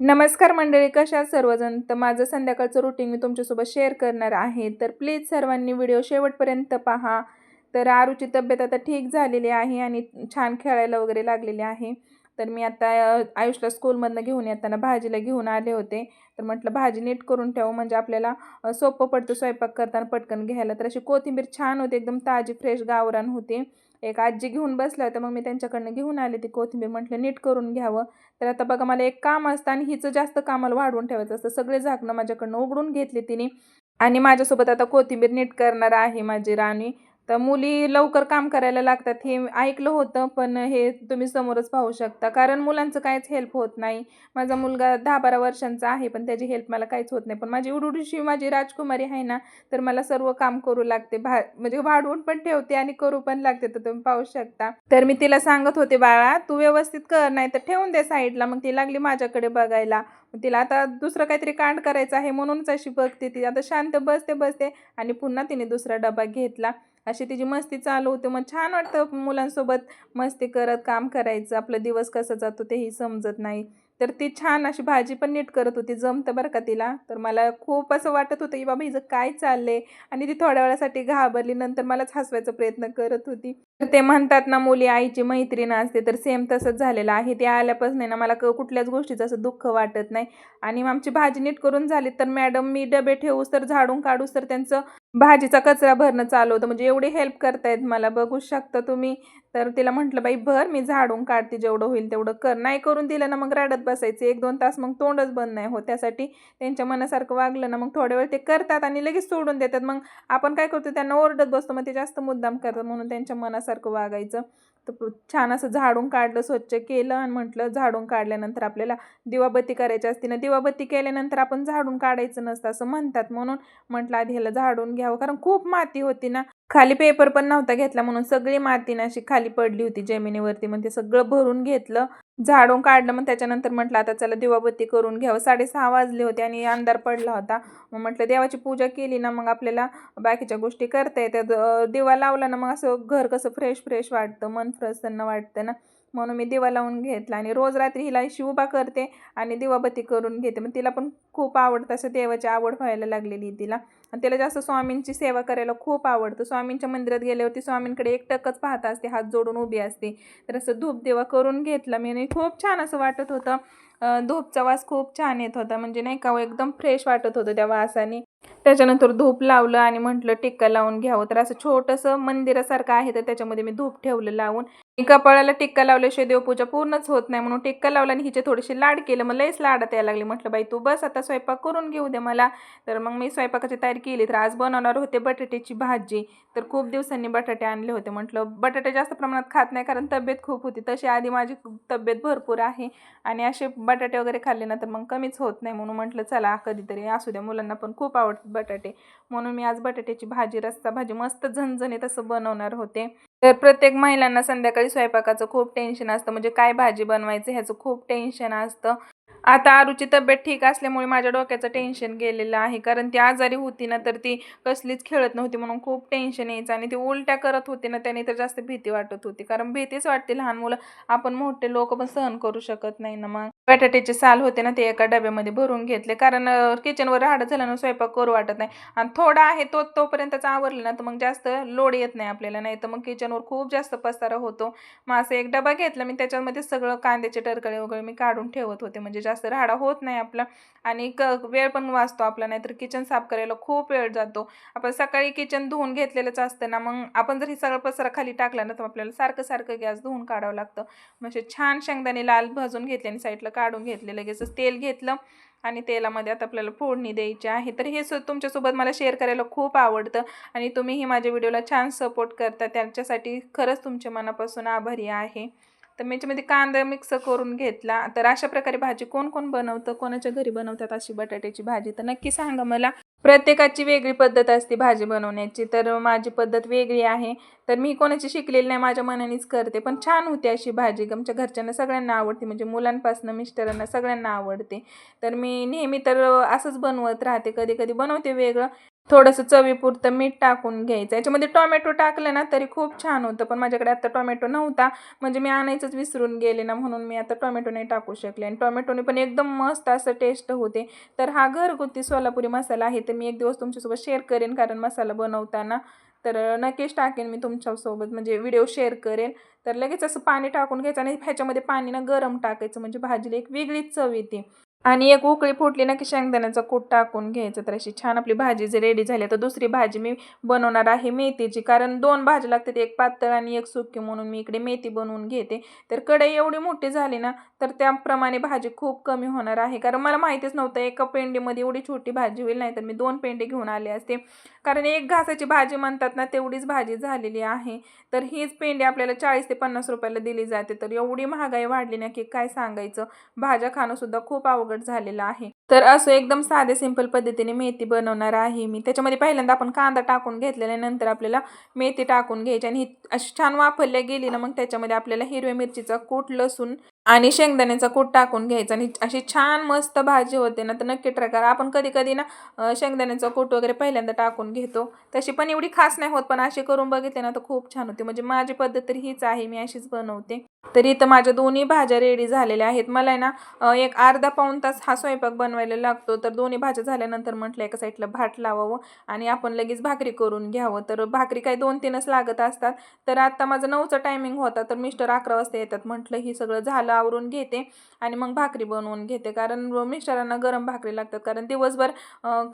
नमस्कार मंडळी कशा सर्वजण? तर माझं संध्याकाळचं रुटीन मी तुमच्यासोबत शेअर करणार आहे. तर प्लीज सर्वांनी व्हिडिओ शेवटपर्यंत पहा. तर आरूची तब्येत आता ठीक झालेली आहे आणि छान खेळायला वगैरे लागलेली आहे. तर मी आता आयुषला स्कूलमधनं घेऊन येताना भाजीला घेऊन आले होते. तर म्हटलं भाजी नीट करून ठेवू म्हणजे आपल्याला सोपं पडतं स्वयंपाक करताना पटकन घ्यायला. तर अशी कोथिंबीर छान होती एकदम ताजी फ्रेश गावरान होती. एक आजी घेऊन बसल्या होत्या मग मी त्यांच्याकडनं घेऊन आले ती कोथिंबीर म्हटलं नीट करून घ्यावं. तर आता बघा मला एक काम असतं आणि हिचं जास्त कामाला वाढवून ठेवायचं असतं. सगळे झाकणं माझ्याकडनं उघडून घेतले तिने. आणि माझ्यासोबत आता कोथिंबीर नीट करणार आहे माझी राणी. तर मुली लवकर काम करायला लागतात हे ऐकलं होतं पण हे तुम्ही समोरच पाहू शकता. कारण मुलांचं काहीच हेल्प होत नाही. माझा मुलगा दहा बारा वर्षांचा आहे पण त्याची हेल्प मला काहीच होत नाही. पण माझी उडुडीशी माझी राजकुमारी आहे ना तर मला सर्व काम करू लागते. भा म्हणजे वाढवून पण ठेवते आणि करू पण लागते तर तुम्ही पाहू शकता. तर मी तिला सांगत होते बाळा तू व्यवस्थित कर नाही तर ठेवून दे साईडला. मग ती लागली माझ्याकडे बघायला. तिला आता दुसरं काहीतरी कांड करायचं आहे म्हणूनच अशी बघते ती. आता शांत बसते बसते आणि पुन्हा तिने दुसरा डबा घेतला. अशी तिची मस्ती चालू होते. मग छान वाटतं मुलांसोबत मस्ती करत काम करायचं. आपला दिवस कसा जातो तेही समजत नाही. तर ती छान अशी भाजी पण नीट करत होती. जमतं बरं का तिला? तर मला खूप असं वाटत होतं की बाबा हिचं काय चाललंय? आणि ती थोड्या वेळासाठी घाबरली. नंतर मलाच हसवायचा प्रयत्न करत होती. तर ते म्हणतात ना मुली आईची मैत्रीण असते. तर सेम तसंच झालेलं आहे. ते आल्यापासून ना मला क- कुठल्याच गोष्टीचं असं दुःख वाटत नाही. आणि मग आमची भाजी नीट करून झाली. तर मॅडम मी डबे ठेवूस तर झाडून काढूस तर त्यांचं भाजीचा कचरा भरणं चालू होतं. म्हणजे एवढी हेल्प करतायत मला. बघू शकता तुम्ही. तर तिला म्हटलं बाई भर मी झाडून काढते. जेवढं होईल तेवढं कर. नाही करून दिलं ना मग रडत बसायचं. एक दोन तास मग तोंडच बंद नाही हो त्यासाठी त्यांच्या मनासारखं वागलं ना मग थोड्या वेळ ते करतात आणि लगेच सोडून देतात. मग आपण काय करतो त्यांना ओरडत बसतो. मग ते जास्त मुद्दाम करतात म्हणून त्यांच्या मनासारखं वागायचं. तर छान असं झाडून काढलं स्वच्छ केलं आणि म्हटलं झाडून काढल्यानंतर आपल्याला दिवाबत्ती करायची असते ना दिवाबत्ती केल्यानंतर आपण झाडून काढायचं नसतं असं म्हणतात. म्हणून म्हटलं आधी ह्याला झाडून घ्यावं कारण खूप माती होती ना. खाली पेपर पण नव्हता घेतला म्हणून सगळी माती ना अशी खाली पडली होती जमिनीवरती. मग ते सगळं भरून घेतलं. झाडून काढलं. मग त्याच्यानंतर म्हटलं आता चला दिवाबत्ती करून घ्यावं. साडेसहा वाजले होते आणि अंधार पडला होता. मग म्हटलं देवाची पूजा केली ना मग आपल्याला बाकीच्या गोष्टी करता येतात. दिवा लावला ना मग असं घर कसं फ्रेश फ्रेश वाटतं मन प्रसन्न वाटतं ना. म्हणून मी दिवा लावून घेतला आणि रोज रात्री हिला अशी उभा करते आणि दिवाबत्ती करून घेते. मग तिला पण खूप आवडतं असं देवाची आवड व्हायला लागलेली तिला. आणि तिला जास्त स्वामींची सेवा करायला खूप आवडतं. स्वामींच्या मंदिरात गेल्यावरती स्वामींकडे एकटकच पाहत असते हात जोडून उभी असते. तर असं धूप देवा करून घेतला मी आणि खूप छान असं वाटत होतं. धूपचा वास खूप छान येत होता. म्हणजे नाही का एकदम फ्रेश वाटत होतं त्या वासाने. त्याच्यानंतर धूप लावलं आणि म्हटलं टिक्का लावून घ्यावं. तर असं छोटंसं मंदिरासारखं आहे तर त्याच्यामध्ये मी धूप ठेवलं लावून. कपाळाला टिक्का लावल्याशिवाय देवपूजा पूर्णच होत नाही म्हणून टिक्का लावला आणि हिचे थोडेसे लाड केलं. मग लयच लाडत यायला लागली. म्हटलं बाई तू बस आता स्वयंपाक करून घेऊ दे मला. तर मग मी स्वयंपाकाची तयारी केली. तर आज बनवणार होते बटाट्याची भाजी. तर खूप दिवसांनी बटाटे आणले होते. म्हटलं बटाटे जास्त प्रमाणात खात नाही कारण तब्येत खूप होती. तशी आधी माझी तब्येत भरपूर आहे आणि असे बटाटे वगैरे खाल्ले ना तर मग कमीच होत नाही. म्हणून म्हटलं चला कधीतरी असू द्या. मुलांना पण खूप आवडतात बटाटे. म्हणून मी आज बटाट्याची भाजी रस्सा भाजी मस्त झणझणीत असं बनवणार होते. तर प्रत्येक महिलांना संध्याकाळी स्वयंपाकाचं खूप टेन्शन असतं. म्हणजे काय भाजी बनवायचं ह्याचं खूप टेन्शन असतं. आता आरूची तब्येत ठीक असल्यामुळे माझ्या डोक्याचं टेन्शन गेलेलं आहे. कारण ती आजारी होती ना तर ती कसलीच खेळत नव्हती म्हणून खूप टेन्शन यायचं आणि ती उलट्या करत होती ना त्याने तर जास्त भीती वाटत होती. कारण भीतीच वाटते लहान मुलं. आपण मोठे लोक पण सहन करू शकत नाही ना मग. बटाट्याचे साल होते ना ते एका डब्यामध्ये भरून घेतले. कारण किचनवर राहडं झालं ना स्वयंपाक करू वाटत नाही. आणि थोडा आहे तो तोपर्यंतच आवरलं ना तर मग जास्त लोड येत नाही आपल्याला. नाही तर मग किचनवर खूप जास्त पसारा होतो. मग असं एक डबा घेतला. मी त्याच्यामध्ये सगळं कांद्याचे टरकळे वगैरे मी काढून ठेवत होते. म्हणजे जास्त राहाडा होत नाही आपला. आणि क वेळ पण वाचतो आपला नाहीतर किचन साफ करायला खूप वेळ जातो. आपण सकाळी किचन धुवून घेतलेलंच असतं ना मग आपण जर ही सगळं पसरा खाली टाकला ना तर आपल्याला सारखं सारखं गॅस धुवून काढावं लागतं. म्हणजे छान शेंगदाणे लाल भाजून घेतले आणि साईडला काढून घेतले लगेचच तेल घेतलं आणि तेलामध्ये आता आपल्याला फोडणी द्यायची आहे. तर हे सु तुमच्यासोबत मला शेअर करायला खूप आवडतं आणि तुम्हीही माझ्या व्हिडिओला छान सपोर्ट करता. त्याच्यासाठी खरंच तुमच्या मनापासून आभारी आहे. तर मी याच्यामध्ये कांदा मिक्स करून घेतला. तर अशा प्रकारे भाजी कोण कोण बनवतं कोणाच्या घरी बनवतात अशी बटाट्याची भाजी? तर नक्की सांगा मला. प्रत्येकाची वेगळी पद्धत असते भाजी बनवण्याची. तर माझी पद्धत वेगळी आहे. तर मी कोणाची शिकलेली नाही माझ्या मनानेच करते. पण छान होते अशी भाजी. आमच्या घरच्यांना सगळ्यांना आवडते. म्हणजे मुलांपासून मिस्टरांना सगळ्यांना आवडते. तर मी नेहमी तर असंच बनवत राहते. कधी कधी बनवते वेगळं. थोडंसं चवीपुरतं मीठ टाकून घ्यायचं. याच्यामध्ये टोमॅटो टाकलं ना तरी खूप छान होतं. पण माझ्याकडे आता टोमॅटो नव्हता. म्हणजे मी आणायचंच विसरून गेले ना म्हणून मी आता टोमॅटो नाही टाकू शकले. आणि टोमॅटोने पण एकदम मस्त असं टेस्ट होते. तर हा घरगुती सोलापुरी मसाला आहे तर मी एक दिवस तुमच्यासोबत शेअर करेन. कारण मसाला बनवताना तर नक्कीच टाकेन मी तुमच्यासोबत. म्हणजे व्हिडिओ शेअर करेन. तर लगेच असं पाणी टाकून घ्यायचं आणि ह्याच्यामध्ये पाणी ना गरम टाकायचं. म्हणजे भाजीला एक वेगळीच चव येते. आणि एक उकळी फुटली ना की शेंगदाण्याचा कूट टाकून घ्यायचं तर अशी छान आपली भाजी जर रेडी झाली तर दुसरी भाजी मी बनवणार आहे मेथीची. कारण दोन भाजी लागतात एक पातळ आणि एक सुकी म्हणून मी इकडे मेथी बनवून घेते. तर कढई एवढी मोठी झाली ना तर त्याप्रमाणे भाजी खूप कमी होणार आहे. कारण मला माहितीच नव्हतं एका पेंडीमध्ये एवढी छोटी भाजी होईल नाही तर मी दोन पेंडे घेऊन आले असते. कारण एक घासाची भाजी म्हणतात ना तेवढीच भाजी झालेली आहे. तर हीच पेंडी आपल्याला चाळीस ते पन्नास रुपयाला दिली जाते. तर एवढी महागाई वाढली ना की काय सांगायचं? भाज्या खाणंसुद्धा खूप आवड अवघड झालेलं आहे. तर असं एकदम साधे सिंपल पद्धतीने मेथी बनवणार आहे मी. त्याच्यामध्ये पहिल्यांदा आपण कांदा टाकून घेतलेला नंतर आपल्याला मेथी टाकून घ्यायची आणि ही अशी छान वापरल्या गेली ना मग त्याच्यामध्ये आपल्याला हिरव्या मिरचीचा कूट लसूण आणि शेंगदाण्याचा कूट टाकून घ्यायचा आणि अशी छान मस्त भाजी होते ना. तर नक्की ट्राय करा. आपण कधी कधी ना शेंगदाण्याचा कूट वगैरे पहिल्यांदा टाकून घेतो. तशी पण एवढी खास नाही होत पण अशी करून बघितले ना तर खूप छान होते. म्हणजे माझी पद्धत तर हीच आहे मी अशीच बनवते. तर इथं माझ्या दोन्ही भाज्या रेडी झालेल्या आहेत. मला आहे ना एक अर्धा पाऊण तास हा स्वयंपाक बनवायला लागतो. तर दोन्ही भाज्या झाल्यानंतर म्हटलं एका साईडला भात लावावं आणि आपण लगेच भाकरी करून घ्यावं. तर भाकरी काही दोन तीनच लागत असतात. तर आत्ता माझं नऊचा टायमिंग होता. तर मिस्टर अकरा वाजता येतात. म्हटलं ही सगळं झालं आवरून घेते आणि मग भाकरी बनवून घेते. कारण मिस्टरांना गरम भाकरी लागतात. कारण दिवसभर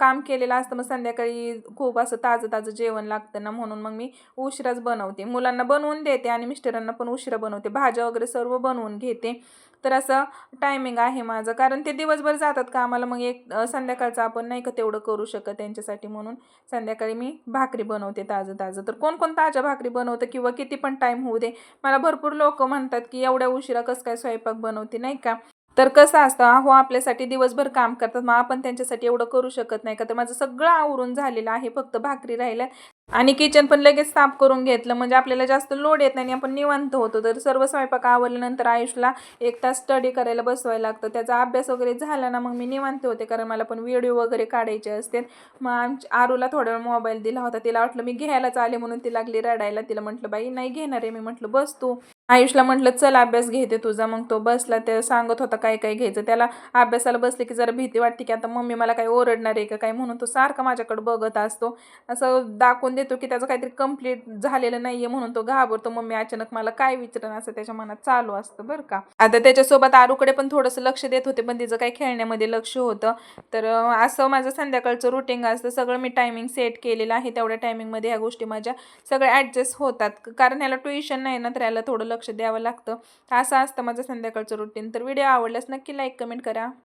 काम केलेलं असतं. मग संध्याकाळी खूप असं ताजं ताजं जेवण लागतं ना म्हणून मग मी उशिराच बनवते. मुलांना बनवून देते आणि मिस्टरांना पण उशिरा बनवते. भाज्या वगैरे सर्व बनवून घेते. तर असं टायमिंग आहे माझं. कारण ते दिवसभर जातात का आम्हाला मग एक संध्याकाळचं आपण नाही का तेवढं करू शकत त्यांच्यासाठी म्हणून. संध्याकाळी मी भाकरी बनवते ताजं ताजं तर कोण कोण ताज्या भाकरी बनवतं किंवा किती पण टाईम होऊ दे. मला भरपूर लोक म्हणतात की एवढ्या उशिरा कसं काय स्वयंपाक बनवते नाही का? तर कसं असतं हो आपल्यासाठी दिवसभर काम करतात मग आपण त्यांच्यासाठी एवढं करू शकत नाही का? तर माझं सगळं आवरून झालेलं आहे फक्त भाकरी राहिल्या आणि किचन पण लगेच साफ करून घेतलं म्हणजे आपल्याला जास्त लोड येत नाही आणि आपण निवांत होतो. तर सर्व स्वयंपाक आवडल्यानंतर आयुषला एक तास स्टडी करायला बसवायला लागतं. त्याचा अभ्यास वगैरे झाला ना मग मी निवांत होते कारण मला पण व्हिडिओ वगैरे काढायचे असते. मग आमच्या आरूला थोडा वेळ मोबाईल दिला होता. तिला वाटलं मी घ्यायलाच आले म्हणून ती लागली रडायला. तिला म्हटलं बाई नाही घेणार आहे. मी म्हटलं बस तू. आयुषला म्हटलं चल अभ्यास घेते तुझा. मग तो बसला ते सांगत होता काय काय घ्यायचं. त्याला अभ्यासाला बसले की जरा भीती वाटते की आता मम्मी मला काही ओरडणार आहे का काय म्हणून तो सारखा माझ्याकडे बघत असतो. असं दाखवून देतो की त्याचं काहीतरी कंप्लीट झालेलं नाही आहे म्हणून तो घाबरतो. मम्मी अचानक मला काय विचारण असं त्याच्या मनात चालू असतं बरं का. आता त्याच्यासोबत आरूकडे पण थोडंसं लक्ष देत होते पण तिचं काही खेळण्यामध्ये लक्ष होतं. तर असं माझं संध्याकाळचं रुटीन असतं. सगळं मी टायमिंग सेट केलेलं आहे. तेवढ्या टायमिंगमध्ये ह्या गोष्टी माझ्या सगळ्या ॲडजस्ट होतात. कारण ह्याला ट्युशन नाही ना तर ह्याला थोडं लक्ष द्यावं लागतं. असं असतं माझं संध्याकाळचं रुटीन तर व्हिडिओ आवडल्यास नक्की लाईक कमेंट करा.